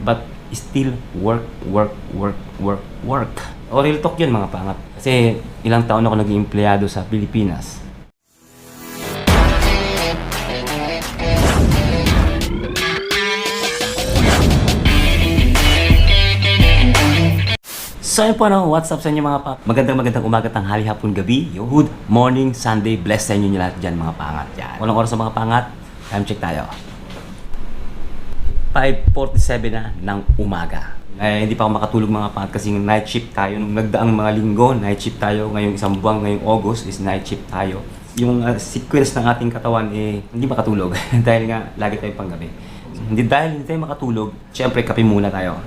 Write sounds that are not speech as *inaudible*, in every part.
but still work, work, work, work, work. O real talk yun mga pangat. Kasi ilang taon ako naging empleyado sa Pilipinas. So yun po no, what's up sa inyo mga pap? Magandang magandang umaga, tanghali, hapon, gabi. Good morning, Sunday, bless sa inyo lahat dyan mga pangat. Yan. Walang oras sa mga pangat, time check tayo. 5.47 na ng umaga. Eh, hindi pa ako makatulog mga pangat kasi night shift tayo. Nung nagdaang mga linggo, night shift tayo. Ngayong isang buwan, ngayong August is night shift tayo. Yung uh, sequence ng ating katawan eh, hindi makatulog. *laughs* dahil nga, lagi tayong panggabi. Hindi dahil hindi tayo makatulog, syempre kape muna tayo.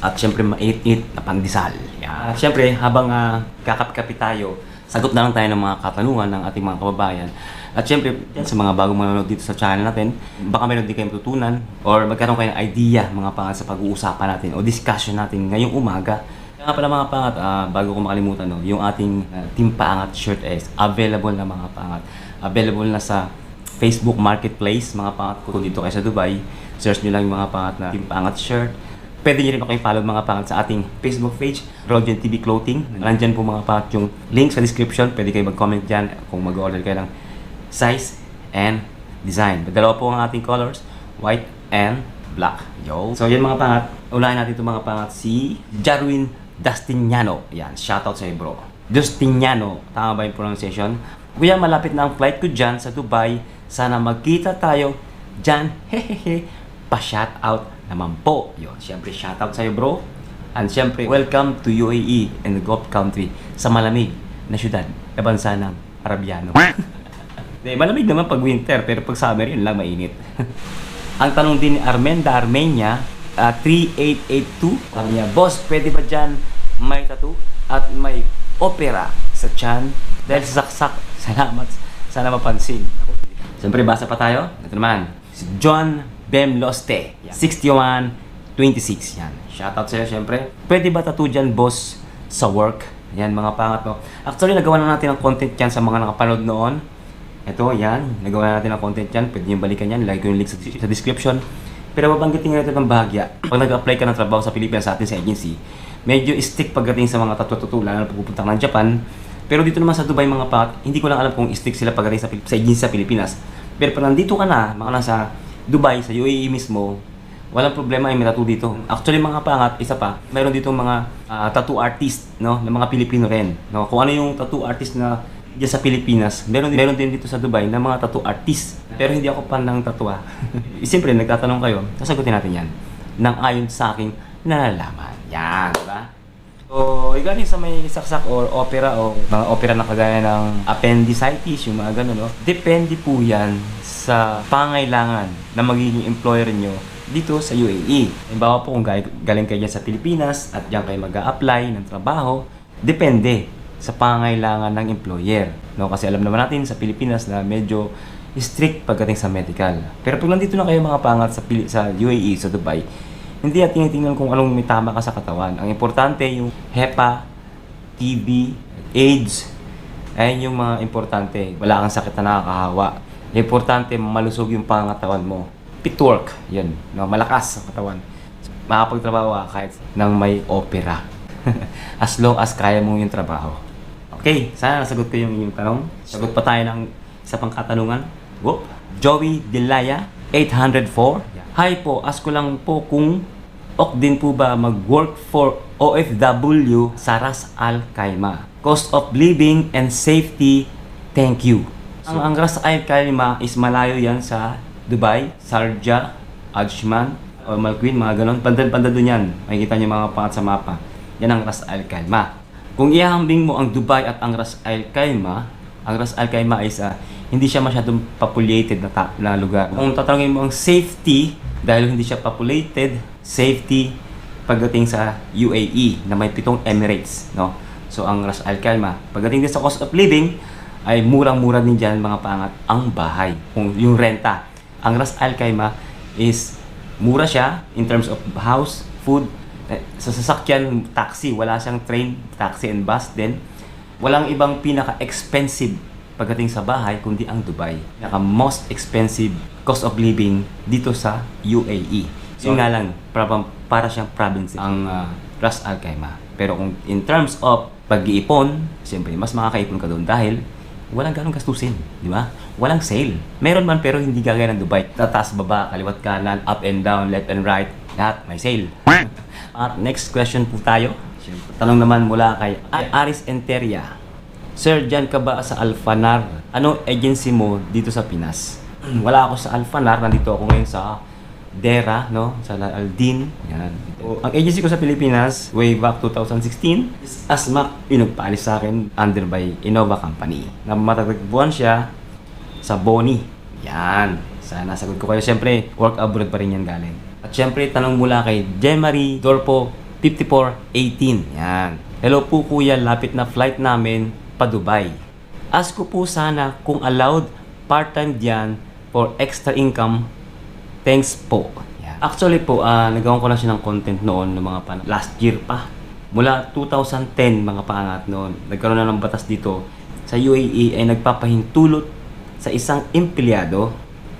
At syempre mait-it na pandesal. Yan. At syempre habang uh, kakap-kapi tayo, sagot na lang tayo ng mga katanungan ng ating mga kababayan. At syempre, sa mga bagong manonood dito sa channel natin, baka meron din kayong tutunan or magkaroon kayo ng idea mga pangat sa pag-uusapan natin o discussion natin ngayong umaga. Kaya nga pala mga pangat, ah, bago ko makalimutan, no, yung ating ah, Team Paangat shirt is available na mga pangat. Available na sa Facebook Marketplace, mga pangat ko dito kayo sa Dubai. Search nyo lang yung mga pangat na Team Paangat shirt. Pwede nyo rin ako i-follow mga pangat sa ating Facebook page, Rogen TV Clothing. Nandyan po mga pangat yung link sa description. Pwede kayo mag-comment dyan kung mag-order kayo ng size and design. Dalawa po ang ating colors, white and black. Yo! So yan mga pangat. Unahin natin itong mga pangat si Jarwin Dustiniano. Yan, shoutout sa iyo bro. Dustiniano, tama ba yung pronunciation? Kuya, malapit na ang flight ko dyan sa Dubai. Sana magkita tayo dyan. *laughs* Hehehe. Pa-shoutout naman po. Yun, syempre shoutout sa iyo bro. And syempre, welcome to UAE and the Gulf country sa malamig na syudad na bansa ng Arabiano. *laughs* Di, malamig naman pag winter, pero pag summer yun lang mainit. *laughs* Ang tanong din ni Armenda Armenia, ah, 3882, sabi niya, Boss, pwede ba dyan may tattoo at may opera sa chan? Dahil sa saksak, *laughs* salamat, sana mapansin. Siyempre, basa pa tayo. Ito naman, si John Bem Loste, 6126. Yan. Shoutout sa'yo, siyempre. Pwede ba tattoo dyan, boss, sa work? Yan, mga pangat mo. Actually, nagawa na natin ang content yan sa mga nakapanood noon. Ito, yan. Nagawa na natin ang content yan. Pwede nyo balikan yan. Lagay ko yung link sa, sa description. Pero babanggitin nga natin ng bahagya. Pag nag-apply ka ng trabaho sa Pilipinas sa atin sa agency, medyo stick pagdating sa mga tattoo-tattoo, lalo na pag pupunta ka ng Japan. Pero dito naman sa Dubai mga pangat, hindi ko lang alam kung stick sila pagdating sa, sa agency sa Pilipinas. Pero pag nandito ka na, mga nasa Dubai, sa UAE mismo, walang problema ay may dito. Actually mga pangat, isa pa, mayroon dito mga ah, tattoo artist, no, ng mga Pilipino rin. No? Kung ano yung tattoo artist na diyan sa Pilipinas, meron, meron din dito sa Dubai na mga tattoo artist. Pero hindi ako fan ng tattoo ah. *laughs* Siyempre, nagtatanong kayo, sasagutin natin yan. Nang ayon sa aking nalalaman. Yan, di ba? So, galing sa may saksak or opera o mga opera na kagaya ng appendicitis, yung mga ganun, no? Depende po yan sa pangailangan na magiging employer nyo dito sa UAE. Halimbawa po kung gal- galing kayo sa Pilipinas at diyan kayo mag apply ng trabaho, depende sa pangailangan ng employer. No? Kasi alam naman natin sa Pilipinas na medyo strict pagdating sa medical. Pero pag nandito na kayo mga pangat sa, Pili- sa UAE, sa Dubai, hindi natin tinitingnan kung anong may tama ka sa katawan. Ang importante yung HEPA, TB, AIDS, ayun yung mga importante. Wala kang sakit na nakakahawa. Importante, malusog yung pangatawan mo. Fit work, yun. No, malakas ang katawan. Makapagtrabaho ka kahit nang may opera. *laughs* as long as kaya mo yung trabaho. Okay, sana nasagot ko yung inyong tanong. Sagot pa tayo ng isa pang katanungan. Whoop. Joey Dilaya, 804. Hi po, ask ko lang po kung ok din po ba mag-work for OFW sa Ras Al Khaimah. Cost of living and safety, thank you. Ang, ang Ras Al Khaimah is malayo yan sa Dubai, Sharjah, Ajman, o Malquin, mga ganon. Pandan-pandan doon yan. Makikita niyo mga pangat sa mapa. Yan ang Ras Al Khaimah. Kung ihambing mo ang Dubai at ang Ras Al Khaimah, ang Ras Al Khaimah is ah, hindi siya masyadong populated na, na lugar. Kung tatanungin mo ang safety, dahil hindi siya populated, safety pagdating sa UAE na may pitong Emirates, no? So ang Ras Al Khaimah, pagdating din sa cost of living, ay murang-mura din dyan mga pangat ang bahay. Kung yung renta. Ang Ras Al Khaimah is mura siya in terms of house, food, eh, sa sasakyan, taxi, wala siyang train, taxi and bus din. Walang ibang pinaka-expensive pagdating sa bahay kundi ang Dubai. Pinaka most expensive cost of living dito sa UAE. So, yun nga lang, para, para siyang province ang ah, Ras Al Khaimah. Pero kung in terms of pag-iipon, siyempre, mas makakaipon ka doon dahil walang ganong gastusin, di ba? Walang sale. Meron man pero hindi gagaya ng Dubai. Tatas, baba, kaliwat kanan, up and down, left and right, lahat may sale. At next question po tayo. Siyempre, Tanong naman mula kay Aris Enteria. Sir, dyan ka ba sa Alfanar? Anong agency mo dito sa Pinas? *clears throat* Wala ako sa Alfanar, nandito ako ngayon sa DERA, no? Sa Aldin. Yan. O, ang agency ko sa Pilipinas, way back 2016, is ASMAC, yung nagpaalis sa akin under by Innova Company. Na matatagpuan siya sa Boni. Yan. Sana sagot ko kayo. Siyempre, work abroad pa rin yan galing. At siyempre, tanong mula kay Jemary Dorpo 5418. Yan. Hello po kuya, lapit na flight namin pa Dubai. Ask ko po sana kung allowed part-time diyan for extra income. Thanks po. Yan. Actually po, ah nagawa ko na siya ng content noon ng mga pan last year pa. Mula 2010 mga paangat noon, nagkaroon na ng batas dito sa UAE ay nagpapahintulot sa isang empleyado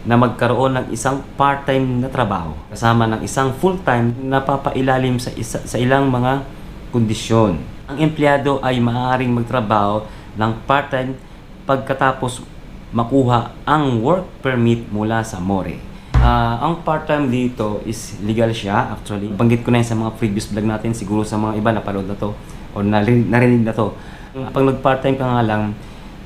na magkaroon ng isang part-time na trabaho kasama ng isang full-time na papailalim sa, isa, sa ilang mga kondisyon. Ang empleyado ay maaaring magtrabaho ng part-time pagkatapos makuha ang work permit mula sa MORE. Ah, ang part-time dito is legal siya actually. Banggit ko na yun sa mga previous vlog natin, siguro sa mga iba napanood na to o narinig, na to. Pag nag-part-time ka nga lang,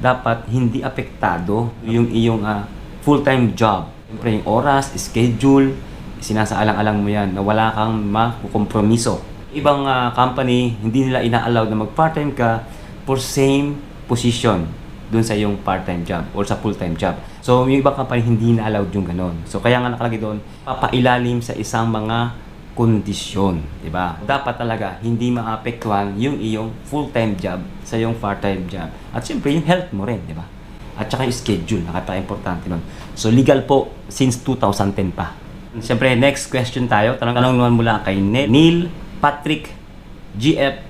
dapat hindi apektado yung iyong ah, full-time job. Siyempre yung oras, schedule, sinasaalang-alang mo yan na wala kang makukompromiso. Ibang ah, company, hindi nila ina-allow na mag-part-time ka for same position dun sa yung part-time job or sa full-time job. So, yung ibang company hindi na allowed yung ganon. So, kaya nga nakalagay doon, papailalim sa isang mga kondisyon, di ba? Dapat talaga hindi maapektuhan yung iyong full-time job sa yung part-time job. At siyempre, yung health mo rin, di ba? At saka yung schedule, nakapaka-importante nun. So, legal po since 2010 pa. Siyempre, next question tayo. Tanong, tanong naman mula kay Ne- Neil Patrick GF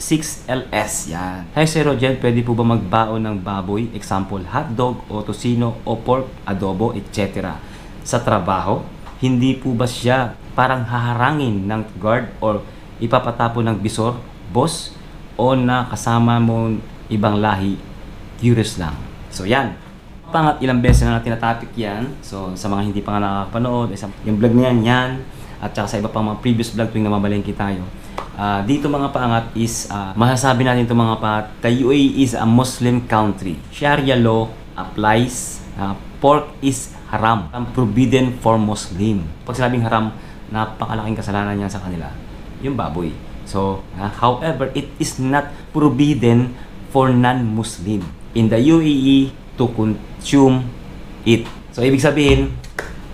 6LS. Yan. Hi Sir Rogel, pwede po ba magbaon ng baboy? Example, hotdog o tocino o pork, adobo, etc. Sa trabaho? Hindi po ba siya parang haharangin ng guard or ipapatapo ng bisor, boss? O na kasama mo ibang lahi? Curious lang. So yan. Pangat ilang beses na natin na-topic yan. So sa mga hindi pa nga nakakapanood, isa- yung vlog na yan, yan. At saka sa iba pang mga previous vlog tuwing namamalengke tayo. Ah, dito mga paangat is, ah, masasabi natin itong mga paangat, the UAE is a Muslim country. Sharia law applies. Ah, pork is haram. Forbidden for Muslim. Pag sinabing haram, napakalaking kasalanan niya sa kanila. Yung baboy. So, ah, however, it is not forbidden for non-Muslim in the UAE to consume it. So, ibig sabihin,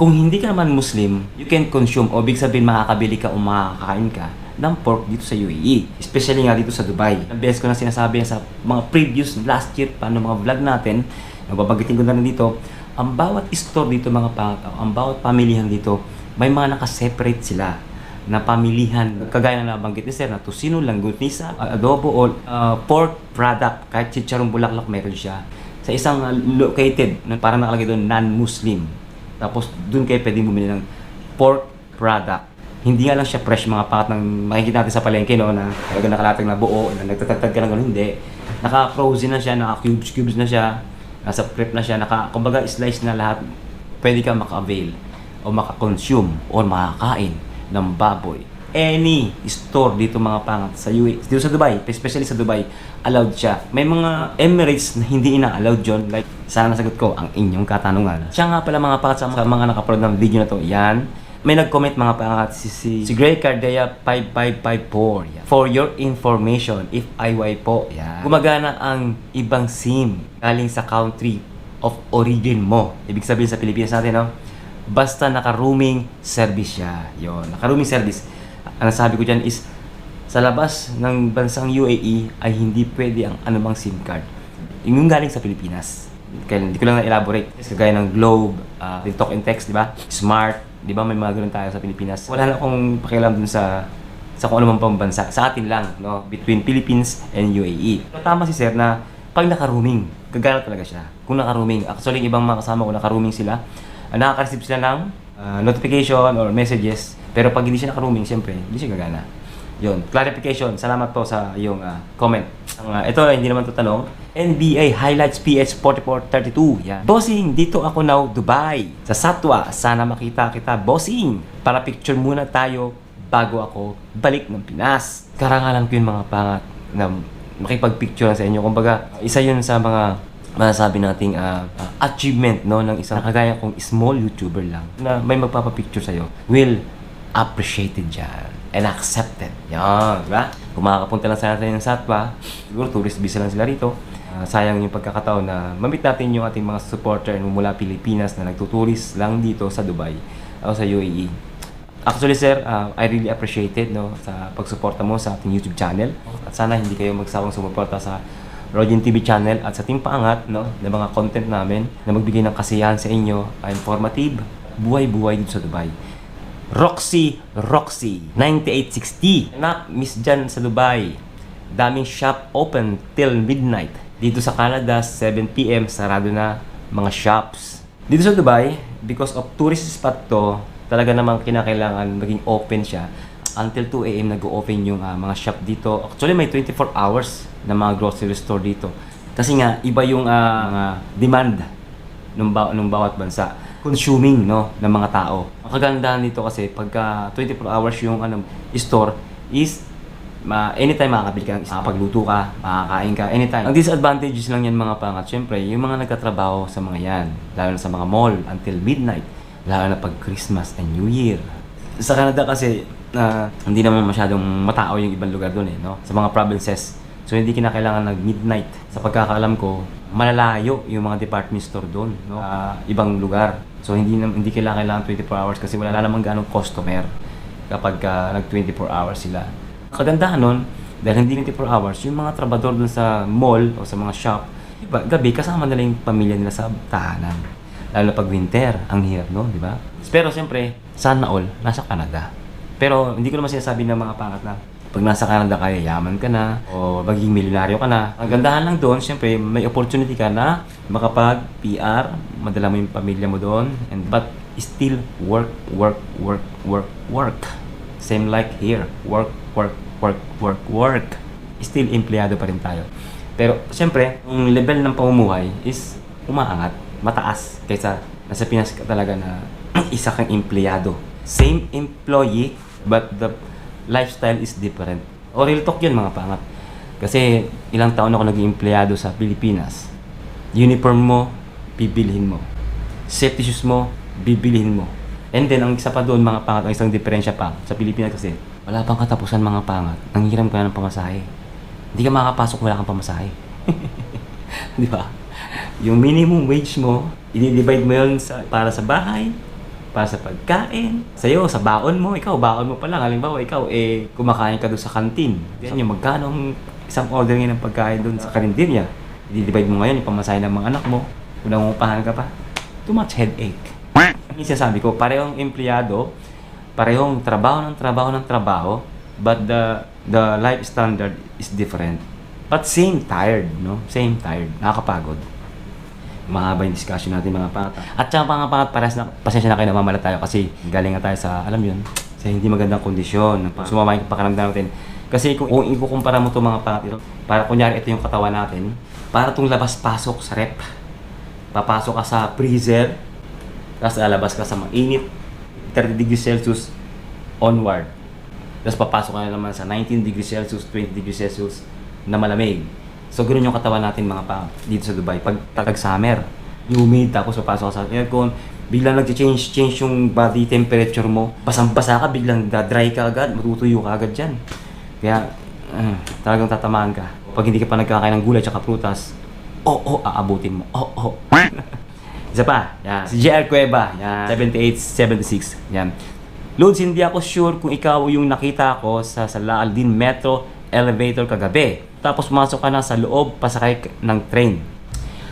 kung hindi ka naman Muslim, you can consume o ibig sabihin makakabili ka o makakakain ka ng pork dito sa UAE. Especially nga dito sa Dubai. Ang beses ko na sinasabi sa mga previous last year pa ng mga vlog natin, nababagitin ko na rin dito, ang bawat store dito mga pangataw, ang bawat pamilihan dito, may mga nakaseparate sila na pamilihan. Kagaya na nabanggit ni Sir na tusino, langgunisa, adobo o uh, pork product. Kahit chicharong bulaklak meron siya. Sa isang located, parang nakalagay doon, non-Muslim. Tapos doon kayo pwede bumili ng pork product. Hindi nga lang siya fresh mga pakat ng makikita natin sa palengke no na talaga nakalatag na buo, na nagtatagtag ka ng gano'n, hindi. Naka-frozen na siya, naka-cubes-cubes na siya, nasa prep na siya, naka, kumbaga slice na lahat. Pwede ka maka-avail o maka-consume o makakain ng baboy. Any store dito mga pangat sa UAE, dito sa Dubai, especially sa Dubai, allowed siya. May mga Emirates na hindi ina-allowed yon Like, sana nasagot ko ang inyong katanungan. Siya nga pala mga pangat sa mga, mga nakapanood ng video na to. Yan. May nag-comment mga pangat si, si, si Grey Cardea 5554. Yan. For your information, if IY po, yan. Gumagana ang ibang SIM galing sa country of origin mo. Ibig sabihin sa Pilipinas natin, no? Basta naka-roaming service siya. Yon, naka-roaming service. Ang sabi ko dyan is, sa labas ng bansang UAE ay hindi pwede ang anumang SIM card. Yung galing sa Pilipinas. Kaya hindi ko lang na-elaborate. Kagaya ng Globe, uh, Talk and Text, di ba? Smart, di ba may mga ganun tayo sa Pilipinas. Wala na akong pakialam dun sa sa kung ano man pang bansa. Sa atin lang, no? Between Philippines and UAE. Tama si Sir na pag naka-roaming, gagana talaga siya. Kung naka-roaming. Actually, ibang mga kasama ko naka-roaming sila, uh, nakaka-receive sila ng ah, notification or messages. Pero pag hindi siya naka-roaming, siyempre, hindi siya gagana. Yun, clarification. Salamat po sa iyong ah, comment. Ah, ito, hindi naman to tanong. NBA Highlights PH 4432. Yan. Bossing, dito ako now, Dubai. Sa Satwa, sana makita kita. Bossing, para picture muna tayo bago ako balik ng Pinas. Karangalan ko yung mga pangat na makipag-picture sa inyo. Kumbaga, isa yun sa mga masasabi nating ah, achievement no ng isang kagaya kong small YouTuber lang na may magpapapicture sa'yo will appreciated dyan and accepted. Yan, di ba? Kung lang sa natin ng Satwa, siguro tourist visa lang sila rito. Ah, sayang yung pagkakataon na mamit natin yung ating mga supporter mula Pilipinas na nagtuturis lang dito sa Dubai o sa UAE. Actually, sir, uh, I really appreciate it no, sa pagsuporta mo sa ating YouTube channel. At sana hindi kayo magsawang sumuporta sa Rodin TV channel at sa Team Paangat no, ng mga content namin na magbigay ng kasiyahan sa inyo, uh, informative, buhay-buhay dito sa Dubai. Roxy Roxy 9860 Nak, miss dyan sa Dubai. Daming shop open till midnight. Dito sa Canada 7pm sarado na mga shops. Dito sa Dubai because of tourist spot to talaga namang kinakailangan maging open siya. Until 2am nag-open yung ah, mga shop dito. Actually may 24 hours na mga grocery store dito kasi nga iba yung ah, mga demand nung, ba- nung bawat bansa consuming no ng mga tao. Ang kagandahan dito kasi pagka 24 hours yung ano store is ma anytime makakabili ka, makapagluto ka, makakain ka, anytime. Ang disadvantages lang yan mga pangat, syempre, yung mga nagtatrabaho sa mga yan, lalo na sa mga mall until midnight, lalo na pag Christmas and New Year. Sa Canada kasi, na hindi naman masyadong matao yung ibang lugar doon eh, no? Sa mga provinces. So hindi kinakailangan nag-midnight. Sa pagkakaalam ko, malalayo yung mga department store doon, no? Sa ibang lugar. So hindi na, hindi kailangan 24 hours kasi wala namang ganong customer kapag ah, nag 24 hours sila. Kagandahan nun, dahil hindi 24 hours, yung mga trabador doon sa mall o sa mga shop, iba, gabi kasama nila yung pamilya nila sa tahanan. Lalo na pag winter, ang hirap no, di ba? Pero siyempre, sana all, nasa Canada. Pero hindi ko naman sinasabi ng mga pangat na pag nasa Canada ka, yaman ka na, o magiging milyonaryo ka na. Ang gandahan lang doon, siyempre, may opportunity ka na makapag-PR, madala mo yung pamilya mo doon, and but still work, work, work, work, work. Same like here, work, work, work, work, work. Still empleyado pa rin tayo. Pero, siyempre, yung level ng pamumuhay is umaangat, mataas, kaysa nasa Pinas ka talaga na *clears throat* isa kang empleyado. Same employee, but the lifestyle is different. O real talk yun mga pangat. Kasi ilang taon ako naging empleyado sa Pilipinas. Uniform mo, bibilhin mo. Safety shoes mo, bibilhin mo. And then, ang isa pa doon mga pangat, ang isang diferensya pa sa Pilipinas kasi, wala pang katapusan mga pangat. Ang hiram ka ng pamasahe. Hindi ka makakapasok wala kang pamasahe. *laughs* Di ba? Yung minimum wage mo, i-divide mo yun sa, para sa bahay, para sa pagkain, sa'yo, sa baon mo, ikaw, baon mo pa lang. Halimbawa, ikaw, eh, kumakain ka doon sa kantin. Yan yung magkano ang isang order ngayon ng pagkain doon sa karinderya. I-divide mo ngayon yung pamasahe ng mga anak mo. Kung nangungupahan ka pa, too much headache. Yung sinasabi ko, parehong empleyado, parehong trabaho ng trabaho ng trabaho, but the the life standard is different. But same tired, no? Same tired. Nakakapagod mahaba yung discussion natin mga pangat. At saka mga pangat, parehas na, pasensya na kayo namamala tayo kasi galing nga tayo sa, alam yun, sa hindi magandang kondisyon. Sumama yung pakaramdam natin. Kasi kung kung ikukumpara mo itong mga pangat ito, para kunyari ito yung katawan natin, para itong labas-pasok sa rep. Papasok ka sa freezer, tapos lalabas ka sa mainit, 30 degrees Celsius onward. Tapos papasok ka na naman sa 19 degrees Celsius, 20 degrees Celsius na malamig. So, ganoon yung katawan natin mga pa dito sa Dubai. Pag tag summer, humid, tapos papasok ka sa aircon, biglang nag-change change yung body temperature mo. Basang-basa ka, biglang dry ka agad, matutuyo ka agad dyan. Kaya, uh, talagang tatamaan ka. Pag hindi ka pa nagkakain ng gulay at prutas, oo, oh, oh, aabutin mo. Oo, oh, *laughs* oh. Isa pa, yan. Si JR Cueva, yan. 7876, yan. Lods, hindi ako sure kung ikaw yung nakita ko sa, sa Laaldin Metro elevator kagabi. Tapos masok ka na sa loob, pasakay ng train.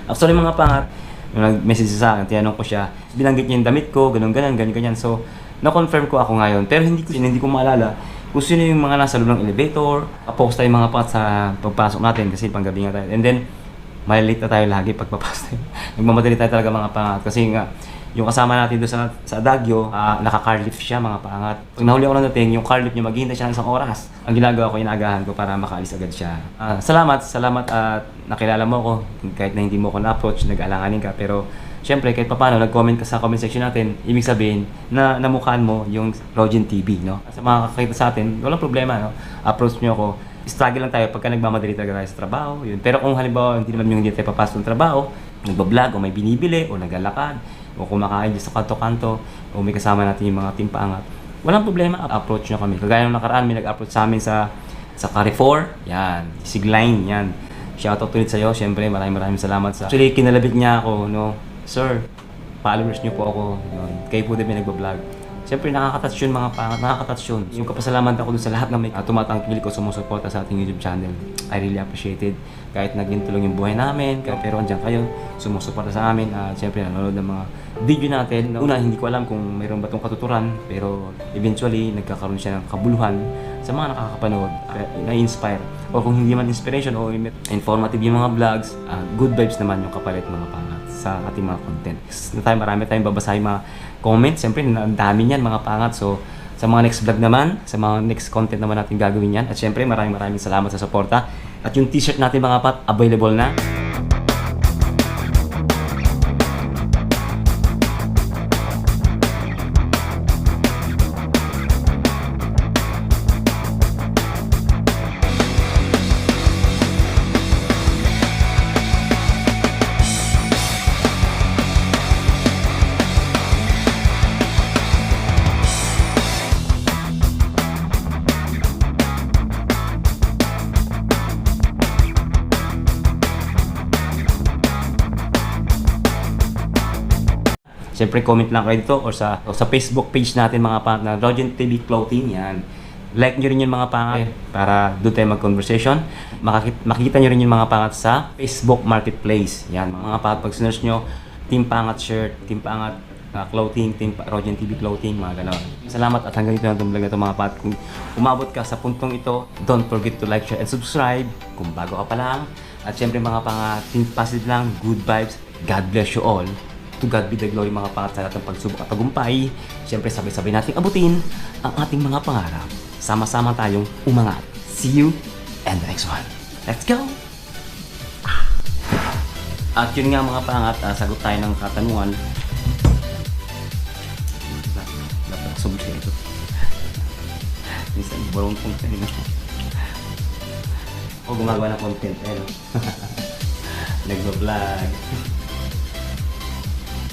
Actually mga pangat, nung nag-message sa akin, tinanong ko siya, binanggit niya yung damit ko, ganun ganun, ganun ganyan. So, na-confirm ko ako ngayon. Pero hindi ko, hindi ko maalala kung sino yung mga nasa loob ng elevator. Post tayo mga pangat sa pagpasok natin kasi panggabi nga tayo. And then, malilate na tayo lagi pag papasok tayo. *laughs* Nagmamadali tayo talaga mga pangat kasi nga, yung kasama natin doon sa, sa Adagio, ah, naka-car lift siya mga paangat. Pag nahuli ako ng dating, yung car lift niya maghihintay siya ng isang oras. Ang ginagawa ko, inagahan ko para makaalis agad siya. Ah, salamat, salamat at nakilala mo ako. Kahit na hindi mo ako na-approach, nag-alanganin ka. Pero Siyempre, kahit paano, nag-comment ka sa comment section natin, ibig sabihin na namukhaan mo yung Rogin TV, no? Sa mga kakita sa atin, walang problema, no? Approach nyo ako. Struggle lang tayo pagka nagmamadali talaga tayo sa trabaho, yun. Pero kung halimbawa, hindi naman yung hindi tayo papasok ng trabaho, nagbablog, o may binibili, o naglalakad, o kumakain sa kanto-kanto, o may kasama natin yung mga timpaangat, walang problema, approach nyo kami. Kagaya nung nakaraan, may nag-approach sa amin sa sa Carrefour, yan, Sigline, yan. Shoutout ulit sa'yo, syempre, maraming maraming salamat sa... Actually, kinalabit niya ako, no, Sir, followers niyo po ako, yun. Kayo po din may nagbablog. Siyempre, nakaka-touch yun mga pangat, nakaka-touch yun. Yung kapasalamat ako dun sa lahat ng may uh, tumatangkil ko, sumusuporta sa ating YouTube channel. I really appreciate it. Kahit naging tulong yung buhay namin, pero andyan kayo, sumusuporta sa amin. At siyempre, nanonood ng mga video natin. Una, hindi ko alam kung mayroon ba itong katuturan, pero eventually, nagkakaroon siya ng kabuluhan sa mga nakakapanood, kaya na-inspire. O kung hindi man inspiration o informative yung mga vlogs, ah, good vibes naman yung kapalit mga pangat sa ating mga content. Na tayo, marami tayong babasahin mga comments. Siyempre, ang dami niyan mga pangat. So, sa mga next vlog naman, sa mga next content naman natin gagawin yan. At syempre, maraming maraming salamat sa suporta. At yung t-shirt natin mga pat, available na. Siyempre, comment lang kayo dito or sa, o sa Facebook page natin mga pangat na Rogen TV Clothing. Yan. Like nyo rin yung mga pangat para doon tayo mag-conversation. Makikita nyo rin yung mga pangat sa Facebook Marketplace. Yan. Mga pangat, pag sinerge nyo, Team Pangat shirt, Team Pangat uh, clothing, Team Rogen TV Clothing, mga gano'n. Salamat at hanggang dito na itong vlog na ito mga pangat. Kung umabot ka sa puntong ito, don't forget to like, share, and subscribe kung bago ka pa lang. At syempre mga pangat, think positive lang, good vibes. God bless you all. To God be the glory mga pangat ng pagsubok at tagumpay. Siyempre sabay-sabay nating abutin ang ating mga pangarap. Sama-sama tayong umangat. See you and the next one. Let's go! At yun nga mga pangat, ah, sagot tayo ng katanungan. Dapat siya ito. Minsan, barong pong kanina. O gumagawa ng content, eh. *laughs* Nagbablog.